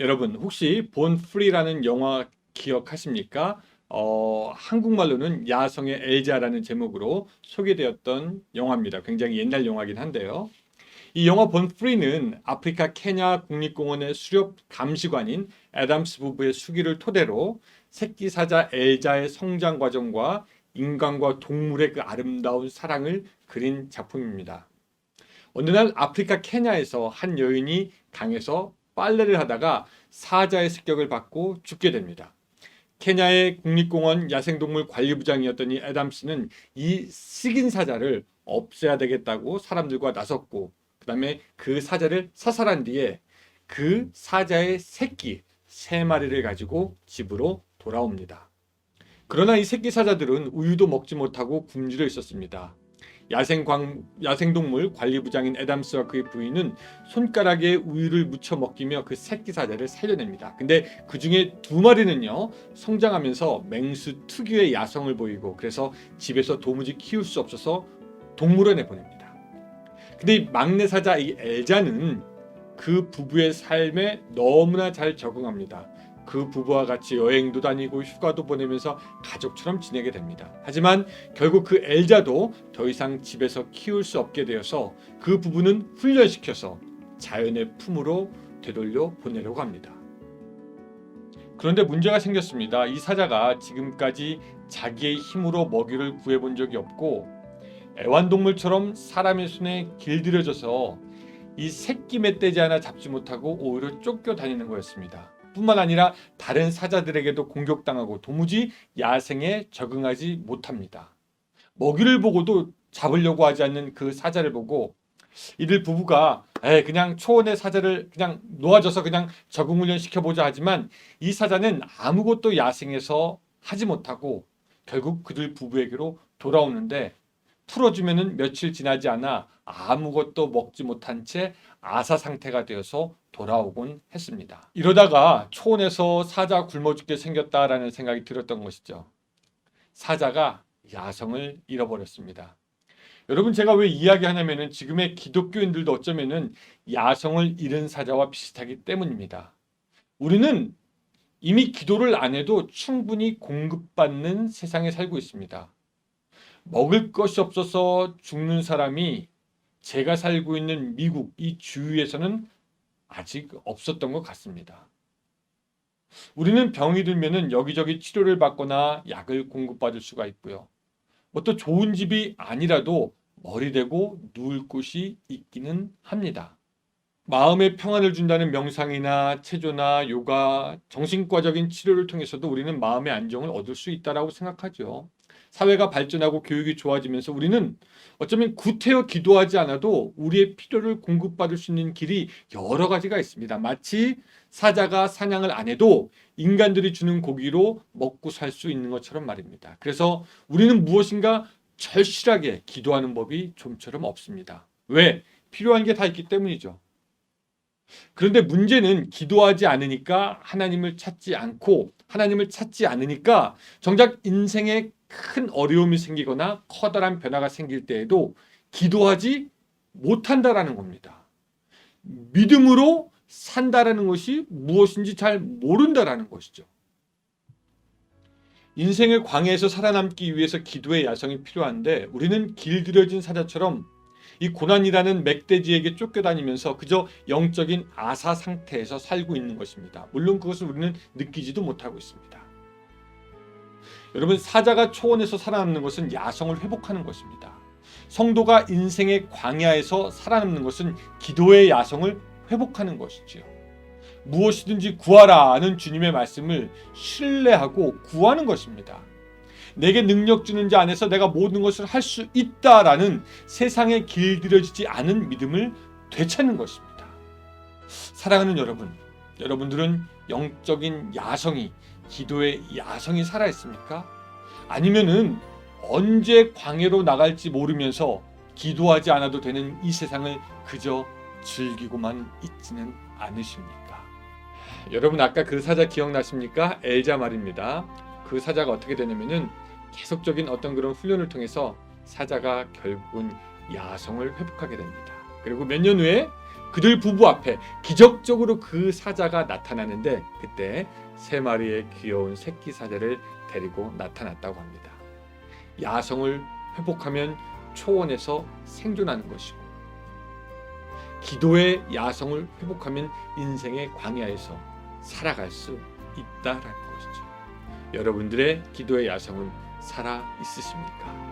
여러분 혹시 본 프리라는 영화 기억하십니까? 어, 한국말로는 야성의 엘자라는 제목으로 소개되었던 영화입니다. 굉장히 옛날 영화긴 한데요. 이 영화 본 프리는 아프리카 케냐 국립공원의 수렵 감시관인 애담스 부부의 수기를 토대로 새끼 사자 엘자의 성장 과정과 인간과 동물의 그 아름다운 사랑을 그린 작품입니다. 어느 날 아프리카 케냐에서 한 여인이 강에서 빨래를 하다가 사자의 습격을 받고 죽게 됩니다. 케냐의 국립공원 야생동물 관리부장이었던 이 애담스는 이 식인 사자를 없애야 되겠다고 사람들과 나섰고 그다음에 그 사자를 사살한 뒤에 그 사자의 새끼 세 마리를 가지고 집으로 돌아옵니다. 그러나 이 새끼 사자들은 우유도 먹지 못하고 굶주려 있었습니다. 야생광, 야생동물 관리부장인 애담스와 그의 부인은 손가락에 우유를 묻혀 먹기며 그 새끼 사자를 살려냅니다. 근데 그 중에 두 마리는요, 성장하면서 맹수 특유의 야성을 보이고 그래서 집에서 도무지 키울 수 없어서 동물원에 보냅니다. 근데 이 막내 사자 이 엘자는 그 부부의 삶에 너무나 잘 적응합니다. 그 부부와 같이 여행도 다니고 휴가도 보내면서 가족처럼 지내게 됩니다. 하지만 결국 그 엘자도 더 이상 집에서 키울 수 없게 되어서 그 부부는 훈련시켜서 자연의 품으로 되돌려 보내려고 합니다. 그런데 문제가 생겼습니다. 이 사자가 지금까지 자기의 힘으로 먹이를 구해본 적이 없고 애완동물처럼 사람의 손에 길들여져서 이 새끼 멧돼지 하나 잡지 못하고 오히려 쫓겨 다니는 거였습니다. 뿐만 아니라 다른 사자들에게도 공격당하고 도무지 야생에 적응하지 못합니다. 먹이를 보고도 잡으려고 하지 않는 그 사자를 보고 이들 부부가 에 그냥 초원의 사자를 그냥 놓아줘서 그냥 적응 훈련 시켜보자 하지만 이 사자는 아무것도 야생에서 하지 못하고 결국 그들 부부에게로 돌아오는데 풀어주면은 며칠 지나지 않아 아무것도 먹지 못한 채 아사 상태가 되어서 돌아오곤 했습니다. 이러다가 초원에서 사자 굶어 죽게 생겼다라는 생각이 들었던 것이죠. 사자가 야성을 잃어버렸습니다. 여러분 제가 왜 이야기하냐면은 지금의 기독교인들도 어쩌면은 야성을 잃은 사자와 비슷하기 때문입니다. 우리는 이미 기도를 안 해도 충분히 공급받는 세상에 살고 있습니다. 먹을 것이 없어서 죽는 사람이 제가 살고 있는 미국 이 주위에서는 아직 없었던 것 같습니다. 우리는 병이 들면은 여기저기 치료를 받거나 약을 공급받을 수가 있고요. 뭐또 좋은 집이 아니라도 머리 대고 누울 곳이 있기는 합니다. 마음의 평안을 준다는 명상이나 체조나 요가, 정신과적인 치료를 통해서도 우리는 마음의 안정을 얻을 수 있다라고 생각하죠. 사회가 발전하고 교육이 좋아지면서 우리는 어쩌면 구태여 기도하지 않아도 우리의 필요를 공급받을 수 있는 길이 여러 가지가 있습니다. 마치 사자가 사냥을 안 해도 인간들이 주는 고기로 먹고 살 수 있는 것처럼 말입니다. 그래서 우리는 무엇인가 절실하게 기도하는 법이 좀처럼 없습니다. 왜? 필요한 게 다 있기 때문이죠. 그런데 문제는 기도하지 않으니까 하나님을 찾지 않고 하나님을 찾지 않으니까 정작 인생에 큰 어려움이 생기거나 커다란 변화가 생길 때에도 기도하지 못한다라는 겁니다. 믿음으로 산다라는 것이 무엇인지 잘 모른다라는 것이죠. 인생의 광야에서 살아남기 위해서 기도의 야성이 필요한데 우리는 길들여진 사자처럼 이 고난이라는 멧돼지에게 쫓겨다니면서 그저 영적인 아사 상태에서 살고 있는 것입니다. 물론 그것을 우리는 느끼지도 못하고 있습니다. 여러분 사자가 초원에서 살아남는 것은 야성을 회복하는 것입니다. 성도가 인생의 광야에서 살아남는 것은 기도의 야성을 회복하는 것이지요. 무엇이든지 구하라는 주님의 말씀을 신뢰하고 구하는 것입니다. 내게 능력 주는 자 안에서 내가 모든 것을 할 수 있다라는 세상에 길들여지지 않은 믿음을 되찾는 것입니다. 사랑하는 여러분, 여러분들은 영적인 야성이 기도의 야성이 살아 있습니까? 아니면은 언제 광해로 나갈지 모르면서 기도하지 않아도 되는 이 세상을 그저 즐기고만 있지는 않으십니까? 여러분 아까 그 사자 기억나십니까? 엘자 말입니다. 그 사자가 어떻게 되냐면은 계속적인 어떤 그런 훈련을 통해서 사자가 결국은 야성을 회복하게 됩니다. 그리고 몇 년 후에 그들 부부 앞에 기적적으로 그 사자가 나타나는데 그때 세 마리의 귀여운 새끼 사자를 데리고 나타났다고 합니다. 야성을 회복하면 초원에서 생존하는 것이고 기도의 야성을 회복하면 인생의 광야에서 살아갈 수 있다라는 것이죠. 여러분들의 기도의 야성은 살아 있으십니까?